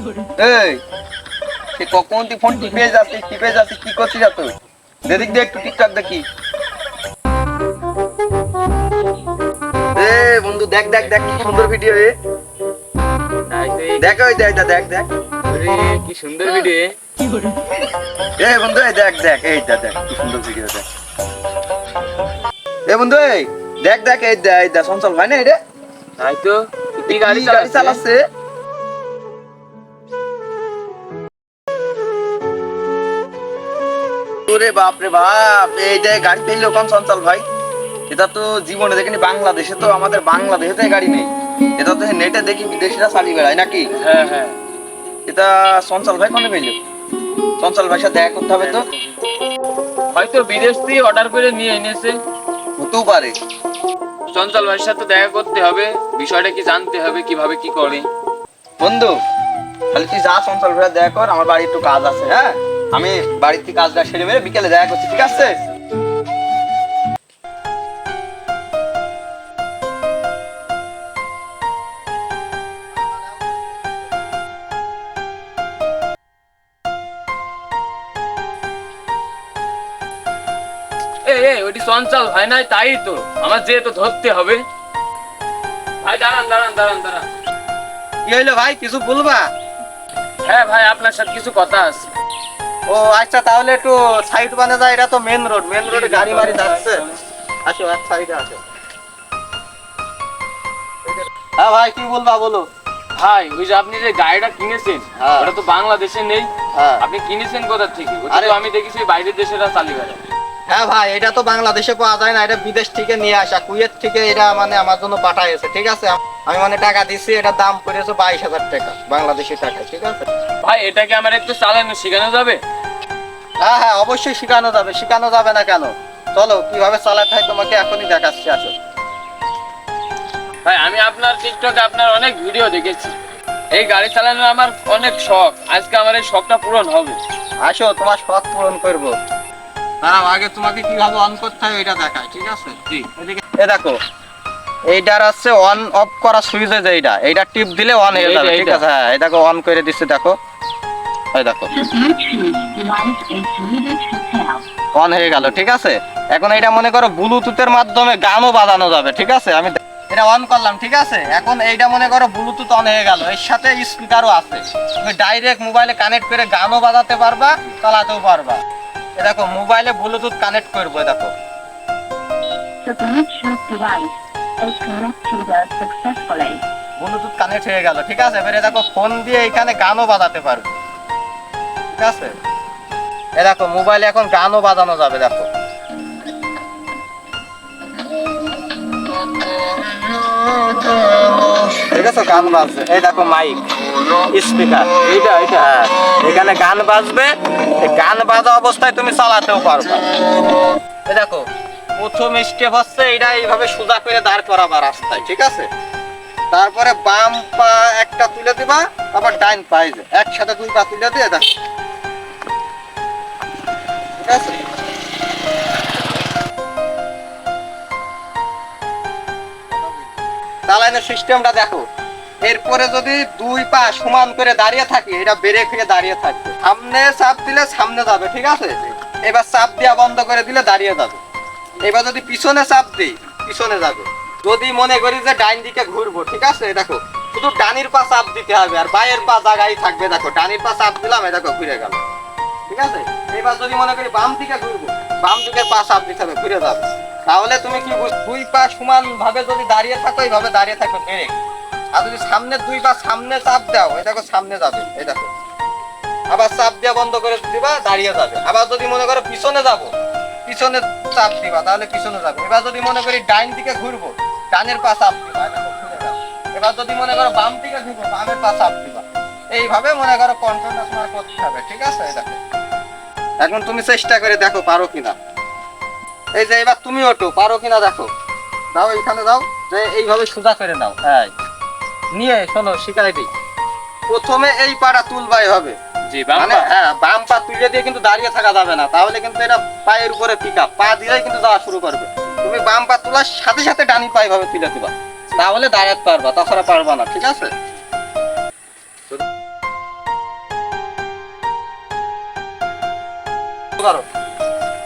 এই সে কখন তুই ফোন টিপে যাচ্ছিস টিপে যাচ্ছিস কি করছিস এত দেদিক দেখ একটু টিকটক দেখি। এ বন্ধু দেখ দেখ দেখ কি সুন্দর ভিডিও এ। দেখ ওই দেখ দেখ দেখ কি সুন্দর ভিডিও এ। বন্ধু এই দেখ দেখ এই দেখ দেখ কি সুন্দর ভিডিও দেখ। এ বন্ধু এই দেখ দেখ এই দেখ এই দেখ চঞ্চল ভাই না এটা? তাই তো কি গাড়ি গাড়ি চালাচ্ছে? ওরে বাপ রে বাপ এই যে গাড়ি পেল কোন চঞ্চল ভাই। এটা তো জীবনে দেখিনি বাংলাদেশে তো আমাদের বাংলাদেশে তো গাড়ি নেই। এটা তো নেটে দেখি বিদেশিরা চালিয়ে বেড়ায় নাকি? হ্যাঁ হ্যাঁ। এটা চঞ্চল ভাই কোনে পেল? চঞ্চল ভাইয়ের সাথে দেখা করতে হবে তো? হয়তো বিদেশ থেকে অর্ডার করে নিয়ে এনেছে। হতেও পারে। চঞ্চল ভাইয়ের সাথে দেখা করতে হবে বিষয়টা কি জানতে হবে কীভাবে কি করে। বন্ধু তাহলে তুই যা চঞ্চল ভাইয়া দেখা কর আমার বাড়ি একটু কাজ আছে হ্যাঁ? আমি বাড়ির থেকে কাজটা সেরে মেরে বিকেলে দেখা করছি ঠিক আছে? ওইটি চঞ্চল ভাই নাই তাই তো। আমার যেহেতু ধরতে হবে। ভাই দাঁড়ান দাঁড়ান দাঁড়ান দাঁড়ান। কি হইল ভাই কিছু বলবা? হ্যাঁ ভাই আপনার সাথে কিছু কথা আছে। ও আচ্ছা তাহলে একটু সাইড বানে যায় এটা তো মেন রোড মেন রোডে গাড়ি বাড়ি যাচ্ছে। আসো এক সাইডে আসো। হ্যাঁ ভাই কি বলবা বলো? ভাই ওই যে আপনি যে গাড়িটা কিনেছেন হ্যাঁ। ওটা তো বাংলাদেশে নেই। হ্যাঁ। আপনি কিনেছেন কোথা থেকে? আরে- আমি আমি দেখেছি বাইরের দেশেরা চালিয়ে বেড়ায়। হ্যাঁ ভাই এটা তো বাংলাদেশে পাওয়া যায় না এটা বিদেশ থেকে নিয়ে আসা। কুয়েত থেকে এটা মানে আমার জন্য পাঠাইছে ঠিক আছে? আমি মানে টাকা দিছি এটা দাম পড়েছে বাইশ হাজার টাকা বাংলাদেশি টাকা ঠিক আছে? ভাই এটাকে আমার একটু চালানো শেখানো যাবে? হ্যাঁ হ্যাঁ অবশ্যই শেখানো যাবে শেখানো যাবে না কেন? চলো কীভাবে চালাতে হয় তোমাকে এখনই দেখাচ্ছি আসো। ভাই আমি আপনার টিকটকে আপনার অনেক ভিডিও দেখেছি। এই গাড়ি চালানোর আমার অনেক শখ আজকে আমার এই শখটা পূরণ হবে। আসো তোমার শখ পূরণ করব। দাঁড়াও আগে তোমাকে কীভাবে অন করতে হয় এটা দেখায় ঠিক আছে? জি। এদিকে এ দেখো এইটার আছে অন অফ করা সুইচ আছে এইটা। এইটা টিপ দিলে অন হয়ে যাবে ঠিক আছে? হ্যাঁ দেখো অন করে দিচ্ছে দেখো। এই দেখো. অন হয়ে গেল ঠিক আছে? এখন এটা মনে করো ব্লুটুথের মাধ্যমে গানও বাজানো যাবে ঠিক আছে? আমি এটা অন করলাম ঠিক আছে? এখন এইটা মনে করো ব্লুটুথ অন হয়ে গেল। এর সাথে স্পিকারও আছে। তুমি ডাইরেক্ট মোবাইলে কানেক্ট করে গানও বাজাতে পারবা চালাতেও পারবা। দেখো মোবাইলে ব্লুটুথ কানেক্ট করব দেখো. ব্লুটুথ কানেক্ট হয়ে গেল ঠিক আছে? এবারে দেখো ফোন দিয়ে এখানে গানও বাজাতে পারবে। ঠিক আছে? এ দেখো মোবাইলে এখন গানও বাজানো যাবে দেখো। ঠিক আছে গান বাজছে। এই দেখো মাইক স্পিকার, এইটা এইটা হ্যাঁ। এখানে গান বাজবে গান বাজা অবস্থায় তুমি চালাতেও পারবে। দেখো, প্রথম স্টেপ হচ্ছে এটা এইভাবে সোজা করে দাঁড় করাবা রাস্তায়, ঠিক আছে? তারপরে বাম পা একটা তুলে দিবা, আবার ডাইন পা এই যে, একসাথে দুই পা তুলে দিয়ে দেখো। ঠিক আছে? চালানোর সিস্টেমটা দেখো। এরপরে যদি দুই পা সমান করে দাঁড়িয়ে থাকি, এটা ব্রেক হয়ে দাঁড়িয়ে থাকবে। সামনে চাপ দিলে সামনে যাবে, ঠিক আছে? এবার চাপ দেওয়া বন্ধ করে দিলে দাঁড়িয়ে যাবে। এবার যদি পিছনে চাপ দিই, পিছনে যাবে। যদি মনে করি যে ডাইন দিকে ঘুরবো, ঠিক আছে? দেখো, শুধু ডানির পা চাপ দিতে হবে আর বাইরের পা জায়গায় থাকবে, দেখো, ডানির পা চাপ দিলাম, এই দেখো, ঘুরে গেল। ঠিক আছে? এবার যদি মনে করি বাম দিকে ঘুরবো, বাম দিকে পা চাপ দিতে হবে, ঘুরে যাবে। তাহলে তুমি কি দুই পা সমান ভাবে যদি দাঁড়িয়ে থাকো, এইভাবে দাঁড়িয়ে থাকবে ব্রেক আর যদি সামনে দুই পা সামনে চাপ দাও। দেখো, সামনে যাবে দেখো। আবার চাপ দিয়ে বন্ধ করে দিবা, দাঁড়িয়ে যাবে। আবার যদি মনে করো পিছনে যাব, পিছনে চাপ দিবা, তাহলে পিছনে যাবে। এবার যদি মনে করি ডাইন দিকে ঘুরবো, ডানের পা চাপ দিবা এবার যদি মনে করো বাম দিকে ঘুরবো, বামের পা চাপ দিবা। এইভাবে মনে করো কন্ট্রোল তোমার করতে হবে, ঠিক আছে? দেখো। এখন তুমি চেষ্টা করে দেখো পারো কিনা। এই যে, এবার তুমি ওঠো, পারো কিনা দেখো। দাও, এইখানে দাও, যে এইভাবে সোজা করে নাও। হ্যাঁ নিয়ে শোনো শিকারে দিই। প্রথমে এই পাটা তুলবাই হবে। জি বাম মানে হ্যাঁ বাম পা তুলে দিয়ে কিন্তু দাঁড়িয়ে থাকা যাবে না। তাহলে কিন্তু এটা পায়ের উপরে পিকা পা দিলেই কিন্তু যাওয়া শুরু করবে। তুমি বাম পা তোলার সাথে সাথে ডানি পায়ে ভাবে তুলে দিবা। তাহলে দাঁড়াতে পারবা তাছাড়া পারবা না ঠিক আছে?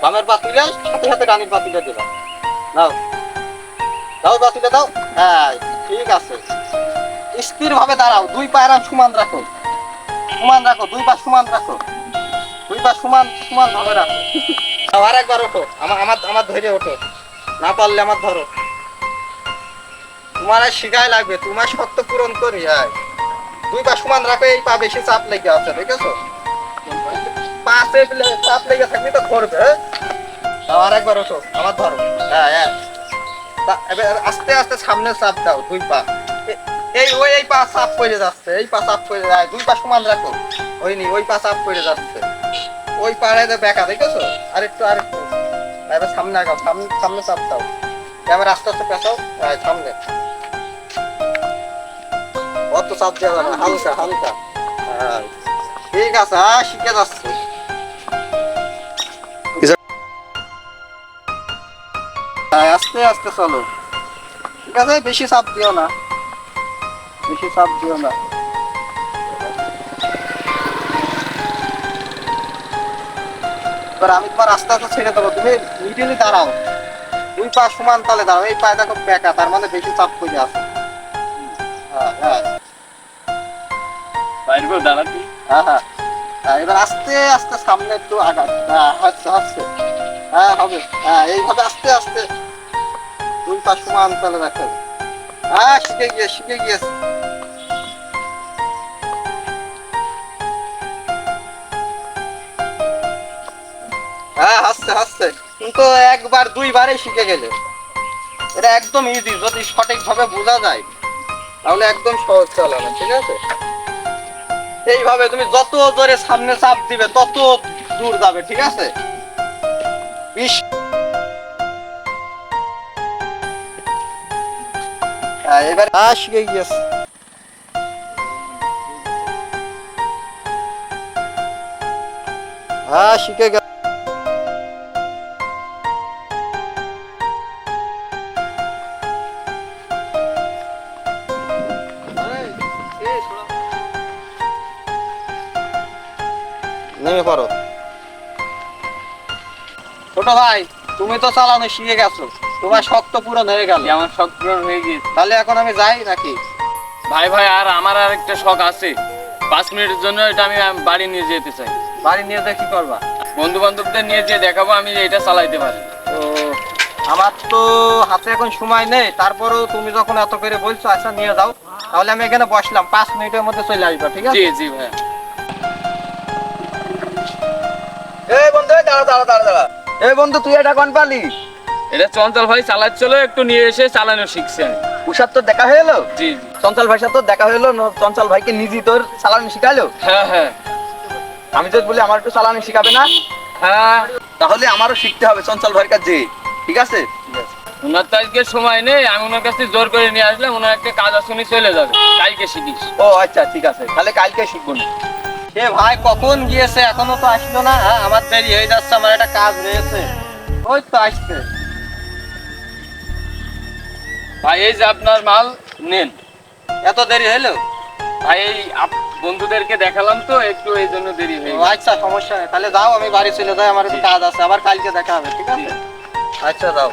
বামের পা তুলে সাথে সাথে ডানির পা তুলে দিবা। নাও। দাও পা তুলে দাও। হ্যাঁ ঠিক আছে। স্থির ভাবে দাঁড়াও, দুই পায়ের সমান রাখো। সমান রাখো, দুই পা সমান রাখো। দুই পা সমান সমান ভাবে রাখো। আর একবার ওঠো। আমার আমার আমার ধরে ওঠো। না পারলে আমার ধরো। তোমার আর শিখাই লাগবে, তোমার শক্ত পূরণ করি হ্যাঁ। দুই পা সমান রাখো, এই পা বেশি চাপ লেগে আছে, দেখেছ? পাশে চাপ লেগে থাকলে তো ধরবে হ্যাঁ? আর একবার ওঠো। আমার ধরো। হ্যাঁ হ্যাঁ। আস্তে আস্তে সামনে চাপ দাও, দুই পা। এই ওই এই পা চাপ পড়ে যাচ্ছে এই পা চাপ পড়ে যায় দুই পা সমান রাখো। ওই নি ওই পা চাপ পড়ে যাচ্ছে। ওই পাড়ে তো বেকা দেখেছ? আরেকটু আরেকটু। এবার সামনে আগাও সামনে সামনে চাপ দাও। এবার আস্তে আস্তে পেঁচাও সামনে। অত চাপ দেওয়া না, হালকা হালকা। হ্যাঁ। ঠিক আছে হ্যাঁ শিখে যাচ্ছে। হ্যাঁ, আস্তে আস্তে চলো। ঠিক আছে বেশি চাপ দিও না। বেশি চাপ দিও না। আমি তোমার আস্তে আস্তে ছেড়ে দেবো। তুমি মিডিলে দাঁড়াও। দুই পা সমান তালে দাঁড়াও। এই পায়ে দেখো বেকা তার মানে বেশি চাপ করে আছে। হ্যাঁ হ্যাঁ। বাইরে করে হ্যাঁ হ্যাঁ। হ্যাঁ, এবার আস্তে আস্তে সামনে একটু আগা হ্যাঁ হচ্ছে হচ্ছে হ্যাঁ হবে। হ্যাঁ এইভাবে আস্তে আস্তে। দুই পা সমান তালে রাখতে হবে। হ্যাঁ শিখে গিয়ে শিখে গিয়েছে হ্যাঁ হাসছে হাসছে কিন্তু একবার দুইবারে শিখে গেলে এটা একদম ইজি যদি সঠিকভাবে বোঝা যায় তাহলে একদম সহজ ঠিক আছে? এইভাবে তুমি যত জোরে সামনে চাপ দিবে তত দূর যাবে ঠিক আছে? হ্যাঁ, এবার হ্যাঁ শিখে গিয়েছে। হ্যাঁ শিখে গেল নেমে পড়ো। ছোট ভাই তুমি তো চালানো শিখে গেছো। তোমার শক্ত পূরণ হয়ে গেল। আমার শখ পূরণ হয়ে গিয়েছে। তাহলে এখন আমি যাই নাকি? ভাই ভাই আর আমার আর একটা শখ আছে। পাঁচ মিনিটের জন্য এটা আমি বাড়ি নিয়ে যেতে চাই। বাড়ি নিয়ে যেয়ে কি করবা? বন্ধু বান্ধবদের নিয়ে যেয়ে দেখাবো আমি যে এটা চালাইতে পারি। তো আমার তো হাতে এখন সময় নেই। তারপরেও তুমি যখন এত করে বলছো আচ্ছা নিয়ে যাও। তাহলে আমি এখানে বসলাম। পাঁচ মিনিটের মধ্যে চলে আসবা ঠিক আছে? জি জি ভাই এই বন্ধু দাঁড়া দাঁড়া দাঁড়া দাঁড়া। এই বন্ধু তুই এটা কোন পালি? এটা চঞ্চল ভাই চালাচ্ছিল একটু নিয়ে এসে চালানো শিখছি। আমি উষার তো দেখা হয়ে এলো? জি জি। চঞ্চল ভাইয়ের সাথে দেখা হয়ে এলো চঞ্চল ভাইকে নিজেই তোর চালানি শিখালো? হ্যাঁ হ্যাঁ। আমি যদি বলি আমার একটু চালানি শিখাবে না? হ্যাঁ। তাহলে আমারও শিখতে হবে চঞ্চল ভাইয়ের কাছে ঠিক আছে? ওনার তো আজকে সময় নেই আমি ওনার কাছে জোর করে নিয়ে আসলাম ওনার একটা কাজ আছে উনি চলে যাবে কালকে শিখিস। ও আচ্ছা ঠিক আছে। তাহলে কালকে শিখব না। সে ভাই কখন গিয়েছে? এখনও তো আসলো না হ্যাঁ? আমার দেরি হয়ে যাচ্ছে আমার একটা কাজ রয়েছে। ওই তো আসছে। ভাই এই যে আপনার মাল নেন। এত দেরি হলো ভাই এই বন্ধুদেরকে দেখালাম তো একটু এই জন্য দেরি হয়ে আচ্ছা সমস্যা নেই। তাহলে যাও আমি বাড়ি চলে যাই আমার একটু কাজ আছে আবার কালকে দেখা হবে ঠিক আছে? আচ্ছা যাও।